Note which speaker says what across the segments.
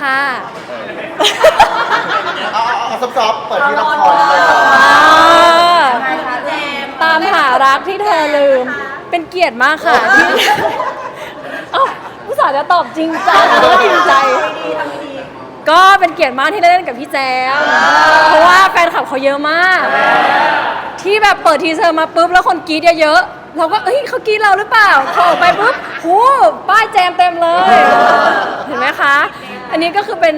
Speaker 1: ค่ะ
Speaker 2: เอาเอาเอาซอฟๆเปิดที่ละครเลย
Speaker 1: อ่า
Speaker 3: ใครคะเจมส์
Speaker 1: ตามหารักที่เธอลืม เป็นเกียรติมากค่ะที่เอ้าผู้สาวจะตอบจริงจังแล้วก็จริงใจ
Speaker 3: ดีทำดี
Speaker 1: ก็เป็นเกียรติมากที่ได้เล่นกับพี่แจมเพราะว่าแฟนคลับเขาเยอะมาก ที่แบบเปิดทีเซอร์มาปุ๊บแล้วคนกรี๊ดเยอะๆเราก็เอ้ยเขากรี๊ดเราหรือเปล่าพอออกไปปุ๊บหูป้ายแจมเต็มเลยเห็นไหมคะ อันนี้ก็คือเป็น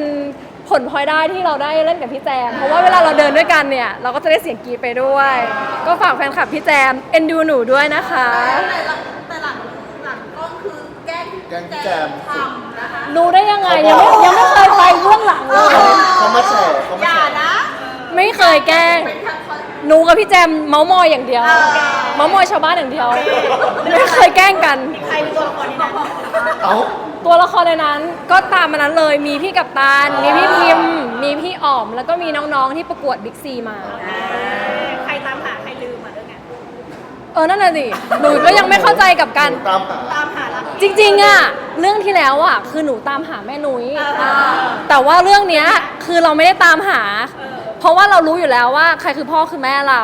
Speaker 1: ผลพลอยได้ที่เราได้เล่นกับพี่แจม เพราะว่าเวลาเราเดินด้วยกันเนี่ย เราก็จะได้เสียงกรี๊ดไปด้วย ก็ฝากแฟนคลับพี่แจมเอ็นดูหนูด้วยนะคะ
Speaker 3: แต่หลังแต่หลังหลังกล้องคือแกล้ง
Speaker 2: แกงแจม
Speaker 3: ทำนะคะ
Speaker 1: รู้ได้ยังไงยังไม่ยังไม่เคยไปเบื้องหลังเลย
Speaker 2: เขามาแฉเขา
Speaker 3: อ
Speaker 2: มา
Speaker 3: ย่า
Speaker 2: แฉ
Speaker 3: นะ
Speaker 1: ไม่เคยแกล้ง
Speaker 3: เป็นคำคอน
Speaker 1: หนูกับพี่แจมเมาส์มอยอย่างเดียว เมาส์มอยชาวบ้านอย่างเดียว ไม่เคยแกล้งกัน
Speaker 3: ใครเป็นตัวละครนี้นะ
Speaker 2: เอา
Speaker 1: ตัวละครในนั้นก็ตามมานั้นเลยมีพี่กัปตันมีพี่พิมพ์ มีพี่อ๋อม แล้วก็มีน้องๆที่ประกวดบิ๊กซีมา
Speaker 3: ใครตามหาใครลืมอะเรื่องเนี้ย
Speaker 1: เออนั่นน่ะสิหนูก็ยังไม่เข้าใจกับการ
Speaker 2: ตามหา
Speaker 3: ตามหารัก
Speaker 1: จริงๆอะเรื่องที่แล้วอะคือหนูตามหาแม่นุ้ย
Speaker 3: อ่า
Speaker 1: แต่ว่าเรื่องเนี้ยคือเราไม่ได้ตามหา เพราะว่าเรารู้อยู่แล้วว่าใครคือพ่อคือแม่เรา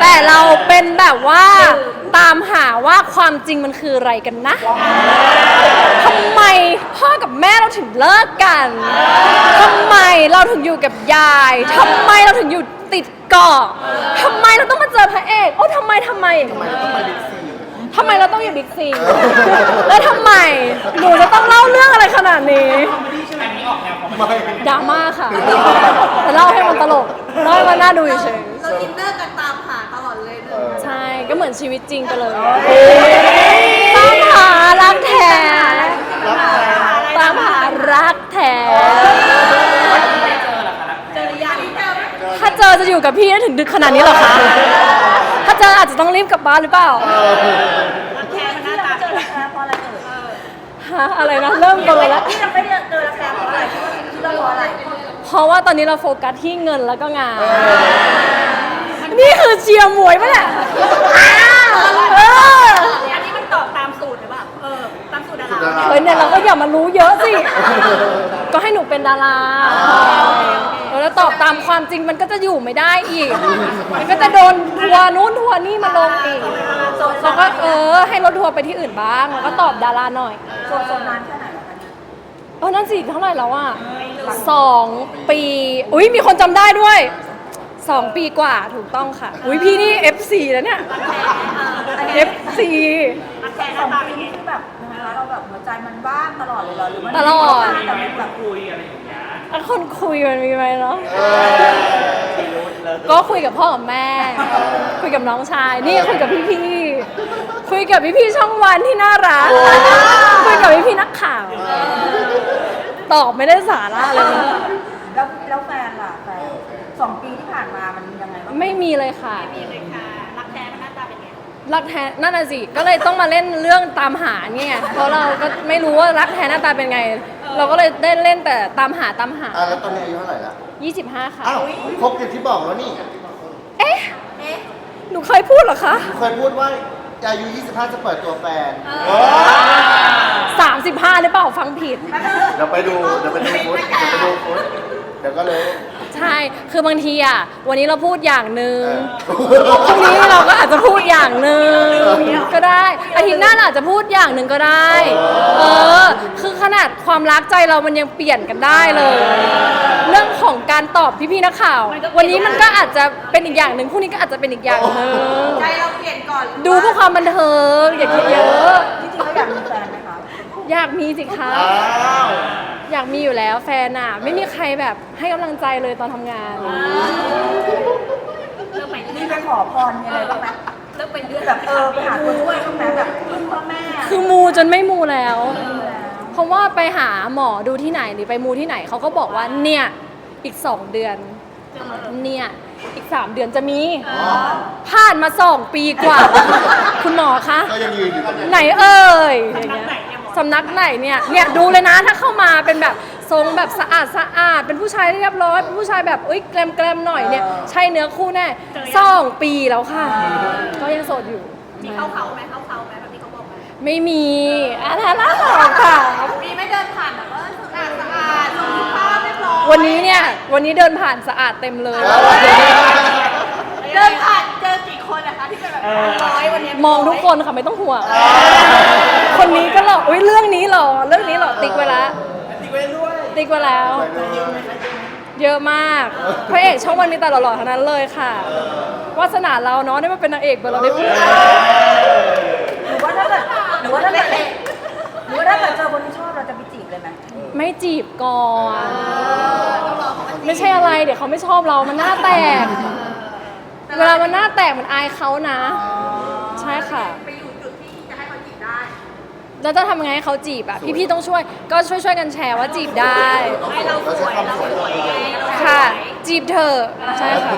Speaker 1: แต่เราเป็นแบบว่าตามหาว่าความจริงมันคืออะไรกันนะทำไมพ่อกับแม่เราถึงเลิกกันทำไมเราถึงอยู่กับยายทำไมเราถึงอยู่ติดเกาะทำไมเราต้องมาเจอพระเอกโอ้ทำไมทำไม
Speaker 2: ทำไมเราต้องไปบิ๊กซี
Speaker 1: ทำไมเราต้องอยู่บิ๊กซีแล้วทำไมหนูจะต้องเล่าเรื่องอะไรขนาดนี้
Speaker 2: ไม่
Speaker 1: ดราม่าค่ะ เล่าให้มันน่าดูเฉย
Speaker 3: เราอินเนอร์กันตามหาตลอดเลยเน
Speaker 2: เอ
Speaker 3: อะ
Speaker 2: อ
Speaker 1: ๆใช่ก็เหมือนชีวิตจริงไปเลยตามหารักแท้ตามหารักแท้
Speaker 3: เจอหรือยังเจอไหม
Speaker 1: ถ้าเจอจะอยู่กับพี่ได้ถึงดึกขนาดนี้เหรอคะถ้าเจออาจจะต้องรีบกลับบ้านหรือเปล่า
Speaker 3: รักแท้มันหน้าตาเจอรักแท้เพราะอะไรเอ่ย
Speaker 1: ฮะอะไรนะเริ่มเบลอแล้ว
Speaker 3: ที่เราไม่ได้เจอรักแท้เพราะอะไรคิดว่าคิดว่าเพราะอะไร
Speaker 1: เพราะว่าตอนนี้เราโฟกัสที่เงินแล้วก็งาน นี่คือเชียร์มวยปะเนี่ยอ้าวเออ
Speaker 3: อันนี้มันตอบตามสูตรหรือเปล่า เออ ตามสูตรดารา
Speaker 1: เฮ้ยเนี่ยเราก็อย่ามารู้เยอะสิ ก็ให้หนูเป็นดาราเออแล้วตอบตามความจริงมันก็จะอยู่ไม่ได้อีก มันก็จะโดนทัวร์นู้นทัวร์นี่มาลงอีกเราก็เออ ให้รถทัวร์ไปที่อื่นบ้าง แล้วก็ตอบดาราหน่อย
Speaker 3: โซนโซนนานแค่ไหนแล้วคะเนี่ย
Speaker 1: เออนั่นสิเท่าไหร่แล้วอะ สองปี อุ้ยมีคนจำได้ด้วยสองปีกว่าถูกต้องค่ะ อุ้ยพี่นี่ FC แล้วเนี่ย FC
Speaker 3: รักแท้หน้าตาเป็นไงที่แบบยังไงคะเราแบบหัวใจมันบ้างตลอดเลยเหรอหรือมัน
Speaker 1: ตลอด
Speaker 3: แต่มันแบบคุย
Speaker 1: อะคนคุยมันมีไหมเนาะก็คุยกับพ่อกับแม่ คุยกับน้องชาย นี่คุยกับพี่ๆคุยกับพี่ๆช่องวันที่น่ารักคุยกับพี่ๆนักข่าว ตอบไม่ได้สาระเลยนะ
Speaker 3: แล้วแล้วแฟนล่ะแฟนสองปีที่ผ่านมามันยังไงบ้าง
Speaker 1: ไม่มีเลยค่ะ
Speaker 3: มีเลยค่ะ รักแท้มันหน้าตาเป็นไง
Speaker 1: รักแท้นั่นน่ะสิ ก็เลยต้องมาเล่นเรื่องตามหาเนี่ย เพราะเราก็ไม่รู้ว่ารักแท้หน้าตาเป็นไง เราก็เลยได้เล่นแต่ตามหาตามหา
Speaker 2: อะแล้วตอนนี้อายุเท่าไหร่ละ
Speaker 1: 25 ค่ะ
Speaker 2: อ้าวครบอย่างที่บอกแล้วนี่
Speaker 1: เอ๊ะ
Speaker 3: เอ๊ะ
Speaker 1: หนูเคยพูดเหรอคะ
Speaker 2: เคยพูดว่า อายุ 25 จะเปิดตัวแฟน
Speaker 1: 35หรือเปล่าฟังผิด
Speaker 2: เดี๋ยวไปดู เดี๋ยวไปดูฟุตเดี๋ยวไปดูฟุตเดี๋ยวก็เลย
Speaker 1: ใช่ คือบางทีอะ วันนี้เราพูดอย่างหนึ่ง
Speaker 2: เออ
Speaker 1: พรุ่งนี้เราก็อาจจะพูดอย่างหนึ่งก็ได้ อาทิตย์หน้าเราอาจจะพูดอย่างหนึ่งก็ได้ เออ คือขนาด ความรักใจเรามันยังเปลี่ยนกันได้เลย เรื่องของการตอบพี่ๆนักข่าว วันนี้มันก็อาจจะเป็นอีกอย่างหนึ่งพรุ่งนี้ก็อาจจะเป็นอีกอย่างหนึ่ง
Speaker 3: ใจเราเปลี่ยนก่อน
Speaker 1: ดูเพื่อความบันเทิงอย่าคิดเยอะ
Speaker 3: จริงๆเขาอยากมีแฟนไหมคะ
Speaker 1: อยากมีสิคะ
Speaker 2: อ้าว
Speaker 1: อยากมีอยู่แล้วแฟนอะ ไม่มีใครแบบให้กำลังใจเลยตอนทำงาน
Speaker 3: เริ่มไปนี่ไปขอพรมีอะไรบ้างไหมเริ่มไปเรื่อยแบบเออไปหาคนช่วยบ้างไหมแบบพึ่งพ่อแม่
Speaker 1: คือมูจนไม่มูแล้วเพ ราะว่าไปหาหมอดูที่ไหนหรือไปมูที่ไหนเขาก็บอกว่าเนี่ยอีกสองเดือนเนี่ยอีกสามเดือนจะมี ผ่านมาสองปีกว่า คุณหมอคะ
Speaker 2: ก็ยังยืนอยู่ตรงนี้
Speaker 1: ไหนเอ่ยอย่างเงี้ยสำนักไหนเนี่ยเนี่ยดูเลยนะถ้าเข้ามาเป็นแบบทรงแบบสะอาดสะอาดเป็นผู้ชายเรียบร้อยเป็นผู้ชายแบบเอ้ยแกลมแกลมๆหน่อยเนี่ยใช่เนื้อคู่แน่สองปีแล้วค่ะ ก็ยังโสดอยู่
Speaker 3: มีเข้าเขาไหมเข้าเขาไหมแบบที่เขาบอก ไหม
Speaker 1: ไม่มีอันนั้นน่าหรอกค่ะ
Speaker 3: มีไม่เดินผ่านแบบว่าสะอาดสะอาด
Speaker 1: วันนี้เนี่ย วันนี้เดินผ่านสะอาดเต็มเลย
Speaker 3: เดินผ่านเจอกี่คนนะคะที่เป็นแบบร้อยวันนี้
Speaker 1: มองทุกคนค่ะไม่ต้องห่วง คนนี้ก็หรออุ้ยเรื่องนี้หรอเรื่องนี้หรอติ๊กไว้แล้วติ๊กไว้ด้วยติ๊กไว้แล้ว เยอะมากพระเอกช่องวันมีแต่หล่อๆทั้งนั้นเลยค่ะวาสนาเราเนาะได้มาเป็นนางเอกเบอร์เราได้พูด
Speaker 3: หรือว่าถ้าเกิดห รือว่าถ้าเกิดหรือว่าถ้าเกิดเจอคนที่ชอบเราจะไปจีบเลยไหม
Speaker 1: ไม่จีบก่อนไม่ใช่อะไรเดี๋ยวเขาไม่ชอบเรามันหน้าแตก เวลามันหน้าแตกมันอายเขานะ ใช่ค่ะ
Speaker 3: ไปอยู่จุดที่จะให้เขาจีบได้
Speaker 1: แล้วจะทำไงให้เขาจีบอะพี่ๆต้องช่วยก็ช่วยๆกันแชร์ว่าจีบได้
Speaker 3: ให้เราสวยเราสวย
Speaker 1: ค่ะ จีบเธอะใช่ค่ะ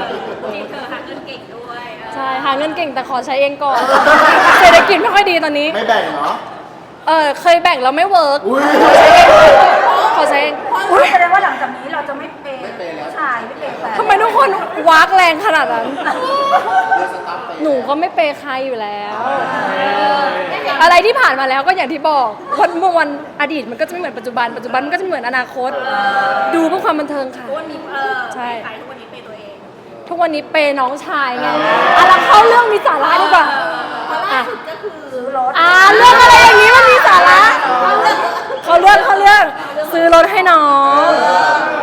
Speaker 3: จีบเธอหา
Speaker 1: ช่หาเงินเก่งแต่ขอใช้เองก่อน เศรษฐกิจไม่ค่อยดีตอนนี้
Speaker 2: ไม่แบ่งเนาะ
Speaker 1: เออเคยแบ่งแล้วไม่เวิร์ก
Speaker 2: อุ้ย
Speaker 1: ขอใช้เอง
Speaker 3: อุ้ยแสดงว่าหลังจากนี้เราจะไม่เปย์ผู้ชายไม่เปย์แฟน
Speaker 1: ทำไมทุกคนวากแรงขนาดนั้น หนูก็ไม่เปย์ใครอยู่แล้ว อะไรที่ผ่านมาแล้วก็อย่างที่บอกวันเมื่อวันอดีตมันก็จะไม่เหมือนปัจจุบัน ปัจจุบันมันก็จะไม่เหมือนอนาคต ดูเพื่อความบันเทิงค่ะ
Speaker 3: วันนี้เออ
Speaker 1: ใช่
Speaker 3: ใคร ทุกวันนี้เปย์ตัวเอง
Speaker 1: ทุกวันนี้เปย์น้องชายไงอะเราเข้าเรื่องมีสาระดีกว่า
Speaker 3: เพราะล่าสุดก็คือซื้อรถ
Speaker 1: อ่าเรื่องอะไรอย่างนี้มันมีสาระ เขาเรื่องเขาเรื่องซื้อรถให้น้อง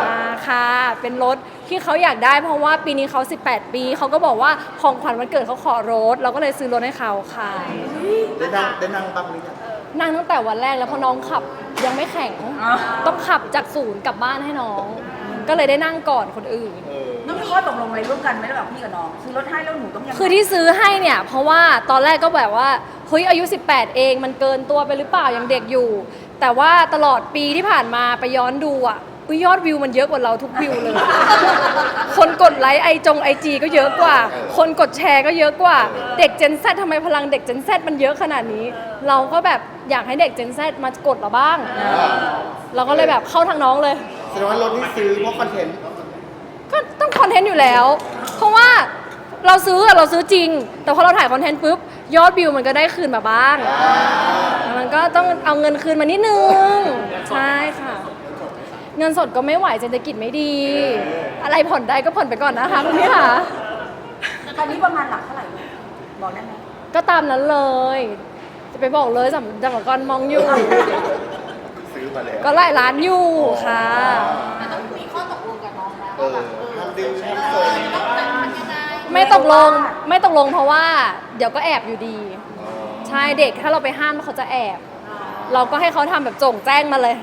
Speaker 1: อ่าค่ะ เป็นรถที่เขาอยากได้เพราะว่าปีนี้เขา 18 ปี เขาก็บอกว่าของขวัญวันเกิดเขาขอรถ เราก็เลยซื้อรถให้เขาค่ะ
Speaker 2: ได้นั่งได้นั่งบ้างหรือยัง
Speaker 1: นั่งตั้งแต่วันแรกแล้วเพราะน้องขับยังไม่แข็ง ต้องขับจากศูนย์กลับบ้านให้น้อง ก็เลยได้นั่งก่อนคนอื่น
Speaker 2: เออ
Speaker 3: ต้องมี ข้อตกลงอะไรร่วมกันไหมระหว่างพี่กับน้องซื้อรถให้แล้วหนูต้องยังไง
Speaker 1: คือที่ซื้อให้เนี่ย เพราะว่าตอนแรกก็แบบว่าเฮ้ยอายุ 18 เองมันเกินตัวไปหรือเปล่ายังเด็กอยู่ แต่ว่าตลอดปีที่ผ่านมาไปย้อนดูอะอุ๊ยยอดวิวมันเยอะกว่าเราทุกวิวเลย คนกดไลค์ไอจงไอจีก็เยอะกว่า คนกดแชร์ก็เยอะกว่า เด็ก Gen Z ทำไมพลังเด็ก Gen Z มันเยอะขนาดนี้ เราก็แบบอยากให้เด็ก Gen Z มากดเราบ้าง เราก็เลยแบบเข้าทางน้องเลย
Speaker 2: แสดงว่ารถที่ซื้อเพราะคอนเทนต์
Speaker 1: ก็ต้องคอนเทนต์อยู่แล้ว เพราะว่าเราซื้ออะเราซื้อจริง แต่พอเราถ่ายคอนเทนต์ปุ๊บยอดวิวมันก็ได้คืนมาบ้างมันก็ต้องเอาเงินคืนมานิดนึง ใช่ค่ะ เงินสดก็ไม่ไหวเศรษฐกิจไม่ดี อะไรผ่อนได้ก็ผ่อนไปก่อนนะคะคุณพี่ค่ะ
Speaker 3: คันนี้ประมาณหลักเท่าไหร่บอกได้ไหม
Speaker 1: ก็ตามนั้นเลย จะไปบอกเลยสำสำหรับกรมองอยู่
Speaker 2: ซื้อมาแล้ว
Speaker 1: ก็หลายล้านอยู่ค่ะ
Speaker 3: ต้องมีข้อตกลงกับน้องแล้ว
Speaker 2: เออห้ามดื้อห้ามเซน
Speaker 1: ไม่ตกลงไม่ตกลงเพราะว่า เดี๋ยวก็แอบอยู่ดี ใช่เด็กถ้าเราไปห้ามเขาจะแอบ เราก็ให้เขาทำแบบโจ่งแจ้งมาเลย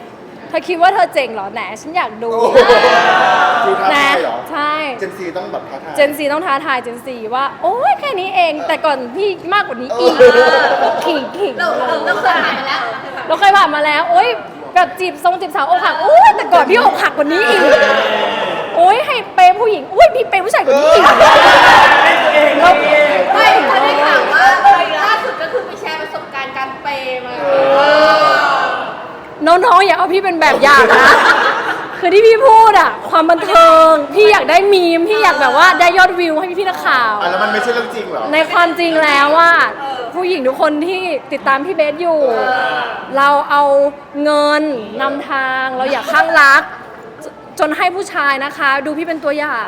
Speaker 1: เธอคิดว่าเธอเจ๋งเหรอแหนฉันอยากดู
Speaker 2: โอ้โหคือท้า
Speaker 1: แหน
Speaker 2: ทายเหรอ
Speaker 1: ใช่
Speaker 2: เจนซีต้องแบบท้าทาย
Speaker 1: เจนซีต้องท้าทายเจนซีว่า โอ้ยแค่นี้เอง แต่ก่อนพี่มากกว่านี้อีก
Speaker 2: เออ
Speaker 1: ขิงขิง
Speaker 3: เราเราเราเคยผ่านมาแล้ว
Speaker 1: เราเคยผ่านมาแล้ว โอ้ยแบบจีบทรงจีบสาวอกหักโอ้ยแต่ก่อนพี่อกหักกว่านี้อีกโอ้ยให้เปย์ผู้หญิงโอ้ยพี่เปย์ผู้ชายกว่านี้อีกเรา
Speaker 3: ไม่เขาได้ข่าวว่าล่าสุดก็คือไปแชร์ประสบการณ์การเปย์มา
Speaker 1: น้องๆอย่าเอาพี่เป็นแบบอย่างนะ คือที่พี่พูดอะความบันเทิง พี่อยากได้มีม พี่อยากแบบว่าได้ยอดวิวให้พี่ๆนักข่าว
Speaker 2: อะแล้วมันไม่ใช่เรื่องจริงเหรอ
Speaker 1: ในความจริงแล้วว่า ผู้หญิงทุกคนที่ติดตามพี่เบสอยู่ เราเอาเงินนำทางเราอยากข้างรัก จจนให้ผู้ชายนะคะ ดูพี่เป็นตัวอย่าง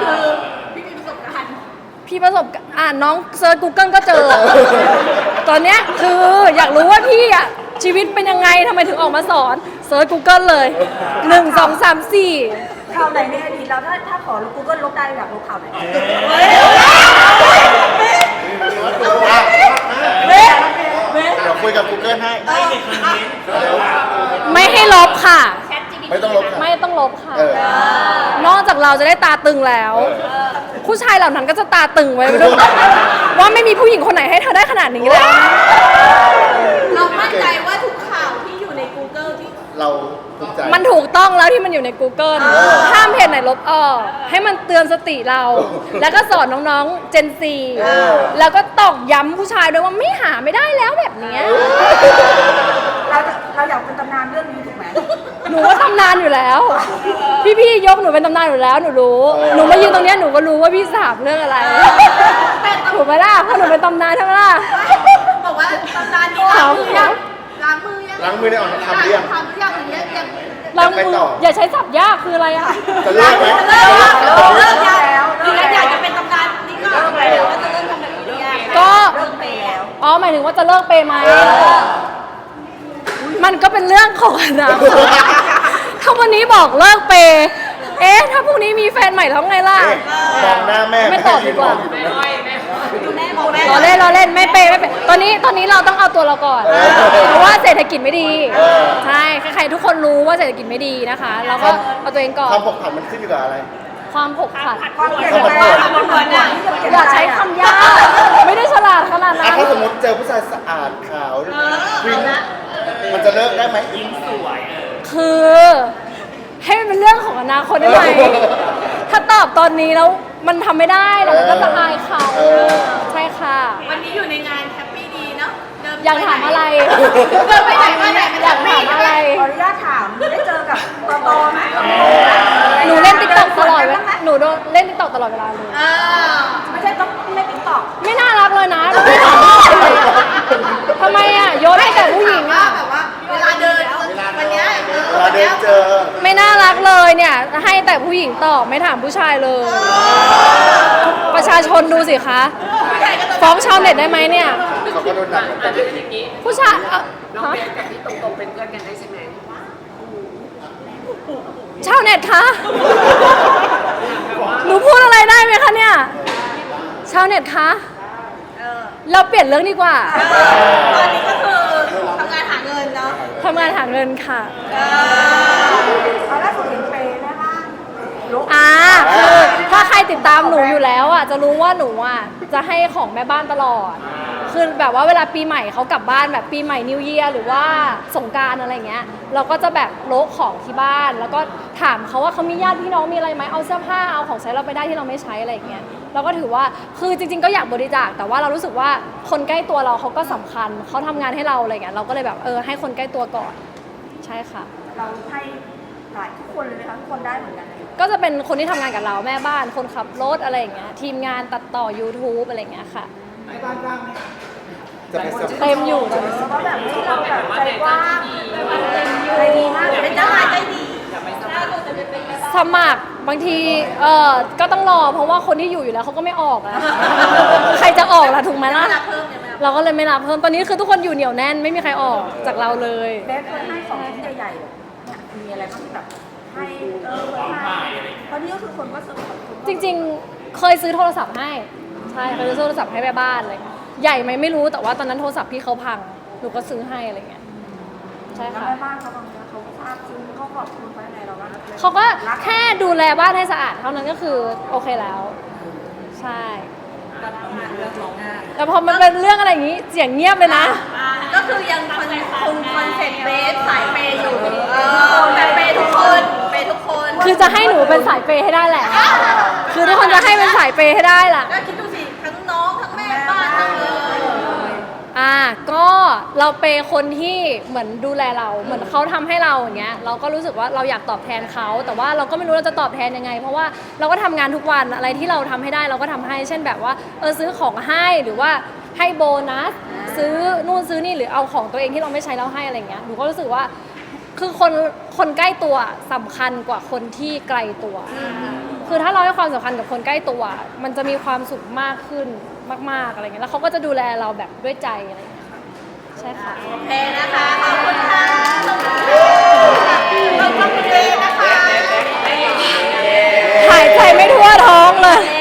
Speaker 3: คือพี่มีประสบการณ์
Speaker 1: พี่ประสบการณ์อ่านน้องเซิร์ช Google ก็เจอ ตอนเนี้ยคืออยากรู้ว่าพี่อะชีวิตเป็นยังไงทำไมถึงออกมาสอนเซิร์ช Google เลย 1 2 3 4
Speaker 3: ข่าวไหนในอดีตเราถ้าถ้าขอกูเกิลลบได้อยากลบข่าวไหน
Speaker 2: อะเดี๋ยวคุยกับ Google ให้เดี๋ยว
Speaker 1: ไม่ให้ลบค่ะ
Speaker 2: ไม่ต้องลบค่ะ
Speaker 1: ไม่ต้องลบค่ะ
Speaker 2: เออ
Speaker 1: นอกจากเราจะได้ตาตึงแล้วผู้ชายเหล่านั้นก็จะตาตึงไว้ด้วย ว่าไม่มีผู้หญิงคนไหนให้เธอได้ขนาดนี้แล้ว
Speaker 3: เรามั่นใจว่าทุกข่าวที่อยู่ใน Google ที่
Speaker 2: เราภูมิใจ
Speaker 1: มันถูกต้องแล้วที่มันอยู่ใน Google ห้ามเพจไหนลบออก ให้มันเตือนสติเรา แล้วก็สอนน้องๆ Gen Z แล้วก็ตอกย้ำผู้ชายด้วยว่าไม่หาไม่ได้แล้วแบบเนี้ย แล้วพี่ๆยกหนูเป็นตำนานอยู่แล้วหนูรู้ หนูมายืนตรงเนี้ยหนูก็รู้ว่าพี่สามเรื่องอะไรถูกไหมล่ะเพราะหนูเป็นตำนานใช่ไหมล่ะ
Speaker 3: บอกว่าตำนานนี้ล้างมือยังล้างมือยัง
Speaker 2: ล้างมือได้ออกทำหรือยัง
Speaker 3: ทำหรือยังหรือยังยัง
Speaker 1: ล้าง
Speaker 2: ไป
Speaker 1: มือ
Speaker 2: ต่อ
Speaker 1: อย่าใช้สับยากคืออะไรอะ
Speaker 2: จะเลิกไหม
Speaker 3: เลิกเลิกแล้ว
Speaker 4: หรืออยากจะเป็นตำนานนี้ก็เดี๋ยวว่าจะเริ่มทำแบบนี้หรือยัง
Speaker 1: ก็
Speaker 3: เลิกไปแล้ว
Speaker 1: อ๋อหมายถึงว่าจะเลิกเปย์ไหม มันก็เป็นเรื่องของอนาคต ถ้าวันนี้บอกเลิกเปย์เอ๊ะ ถ้าพรุ่งนี้มีแฟนใหม่แล้วไงล่ะ
Speaker 2: เอ๊ะมองหน้าแม่
Speaker 1: ไม่ตอบดีกว่า
Speaker 2: แม่ยืนมองอยู่ตรงนั้น
Speaker 4: แม่บอกแม่
Speaker 1: เราเล่นเราเล่นไม่เปย์ไม่เปย์ตอนนี้ตอนนี้เราต้องเอาตัวเราก่อน เพราะว่าเศรษฐกิจไม่ดี ใช่ใครๆทุกคนรู้ว่าเศรษฐกิจไม่ดีนะคะ เราก็เอาตัวเองก่อน
Speaker 2: ความผกผันมันขึ้นอยู่กับอะไร
Speaker 1: ความผกผัน
Speaker 3: ความเปลี่ยนแปลงความเปลี่ยนแปลงที่จะเปลี่ยน
Speaker 1: อย่าใช้คำยากไม่ได้ฉลาดขนาด
Speaker 2: อะ
Speaker 1: นั้น
Speaker 2: ถ้าสมมติเจอผู้ชายสะอาดขาววิ่งมันจะเลิกได้ไหม
Speaker 1: คือ ให้มันเป็นเรื่องของอนาคตได้ไหม ถ้าตอบตอนนี้แล้วมันทำไม่ได้แล้วมันก็จะอายเขา
Speaker 2: เออ
Speaker 1: ใช่ค่ะ
Speaker 4: วันนี้อยู่ในงานแฮปปี้ดีเนาะเดิน
Speaker 1: อยากถามอะไร
Speaker 4: เดินไปไหนมาไหนมัน
Speaker 1: อยากถามอะไร
Speaker 3: ขออนุญาตถามได้เจอกับตอตอไหม
Speaker 1: หนูเล่นติ๊กต็อกตลอดเวลาหนูโดนเล่นติ๊กต็อกตลอดเวลาเลย
Speaker 4: เออ
Speaker 3: ไม่ใช่ต้องไม่ติ๊กต็อก
Speaker 1: ไม่น่ารักเลยนะหนูไม่ถามผู้ชายเลยอะทำไมอะโยนให้แต่ผู้หญิงอะ
Speaker 4: แบบว่าเวลาเดินวันเนี้ย
Speaker 2: เวลาเดินเจอ
Speaker 1: ไม่น่ารักเลยเนี่ย ให้แต่ผู้หญิงตอบไม่ถามผู้ชายเลย ประชาชนดูสิคะฟ้องชาวเน็ตได้ไหมเนี่ย
Speaker 2: เขาก็โดนหนักเหมือนกัน
Speaker 1: ผู้ชายเอ่อฮะชาวเน็ตคะหนูพูดอะไรได้ไหมคะเนี่ย ชาวเน็ตคะเราเปลี่ยนเรื่องดีกว่า
Speaker 4: ตอนนี้ก็คือ
Speaker 1: ทำงานหาเงินค่ะ
Speaker 3: เอาล่าสุดเห็นเปย์แม่บ้านลุก
Speaker 1: อ่าคือถ้าใครติดตามหนูอยู่แล้วอะจะรู้ว่าหนูอะจะให้ของแม่บ้านตลอด คือแบบว่าเวลาปีใหม่เขากลับบ้านแบบปีใหม่นิวเยียหรือว่าสงกรารอะไรเงี้ย เราก็จะแบบโละของที่บ้าน แล้วก็ถามเขาว่าเขามีญาติพี่น้องมีอะไรไหมเอาเสื้อผ้าเอาของใช้เราไปได้ที่เราไม่ใช้อะไรอย่างเงี้ย เราก็ถือว่าคือจริง ๆ ก็อยากบริจาคแต่ว่าเรารู้สึกว่าคนใกล้ตัวเราเขาก็สำคัญเขาทำงานให้เราอะไรเงี้ยเราก็เลยแบบเออให้คนใกล้ตัวก่อน ใช่ค่ะ
Speaker 3: เราให้หลายทุกคนเลยไหมคะทุกคนได้เหมือนกัน
Speaker 1: ก็จะเป็นคนที่ทำงานกับเราแม่บ้านคนขับรถอะไรอย่างเงี้ยทีมงานตัดต่อ YouTube อะไรอย่างเงี้ยค่ะ
Speaker 2: จะไปเซอร์ไพรส์
Speaker 1: เต็มอยู่ตอนนี้
Speaker 3: เพราะแบบที่เราแบบใจกว้างใจดีมากเลย
Speaker 4: เป็นเจ้านายใจดี
Speaker 1: สมัครบางทีเออก็ต้องรอ เพราะว่าคนที่อยู่อยู่แล้วเขาก็ไม่ออกแล้วใครจะออกล่ะถูกไหมล่ะ
Speaker 4: เพิ่มเนี่ยไหม
Speaker 1: เราก็เลยไม่รับเพิ่มตอนนี้คือทุกคนอยู่เหนียวแน่นไม่มีใครออกจากเราเลย
Speaker 3: เบสเคยให้ของชิ้นใหญ่ๆเนี่ยมีอะไรบ้างที่แบบให้เออให้เพราะนี่ก็คือคนก็ซื้อของคุณ
Speaker 1: จริงๆ เคยซื้อโทรศัพท์ให้ใช่เคยซื้อโทรศัพท์ให้แม่บ้านเลย ใหญ่ไหมไม่รู้แต่ว่าตอนนั้นโทรศัพท์พี่เขาพังหนูก็ซื้อให้อะไรเงี้ยใช่
Speaker 3: แล้ว
Speaker 1: ค่ะ
Speaker 3: แม่บ้านเขาบางทีเขาทราบซึ้งเขาขอบคุณเขายังไงเราบ้าง
Speaker 1: เขาก็แค่ดูแลบ้านให้สะอาดเท่านั้นก็คือโอเคแล้ว ใช่ แต่พอมันเป็นเรื่องอะไรอย่างนี้เสียงเงียบเลยนะ
Speaker 4: ก็คือยังคอนคงคอนเซ็ปต์เบสสายเปย์อยู่เออแต่เปย์ทุกคนเปย์ทุกคน
Speaker 1: คือจะให้หนูเป็นสายเปย์ให้ได้แหละ คือทุกคนจะให้เป็นสายเปย์ให้ได้ล่ะ
Speaker 4: ก็คิดดูสิทั้งน้องทั้งแม่บ้านทั้งเลย
Speaker 1: อ่า ก็เราเปย์คนที่เหมือนดูแลเรา เหมือนเขาทำให้เราอย่างเงี้ย เราก็รู้สึกว่าเราอยากตอบแทนเขา แต่ว่าเราก็ไม่รู้เราจะตอบแทนยังไง เพราะว่าเราก็ทำงานทุกวันอะไรที่เราทำให้ได้เราก็ทำให้ เช่นแบบว่าเออซื้อของให้หรือว่าให้โบนัส ซื้อนู่นซื้อนี่หรือเอาของตัวเองที่เราไม่ใช้แล้วให้อะไรเงี้ย หนูก็รู้สึกว่า คือคนคนใกล้ตัวสำคัญกว่าคนที่ไกลตัว คือถ้าเราให้ความสำคัญกับคนใกล้ตัว มันจะมีความสุขมากขึ้นมาก ๆอะไรเงี้ยแล้วเขาก็จะดูแลเราแบบด้วยใจอะไรเงี้ยค่ะใช่ค่ะ
Speaker 4: โอเคนะคะ ขอบคุณค่ะขอบคุณค่ะขอบคุณเบสนะคะ
Speaker 1: หายใจไม่ทั่วท้องเลย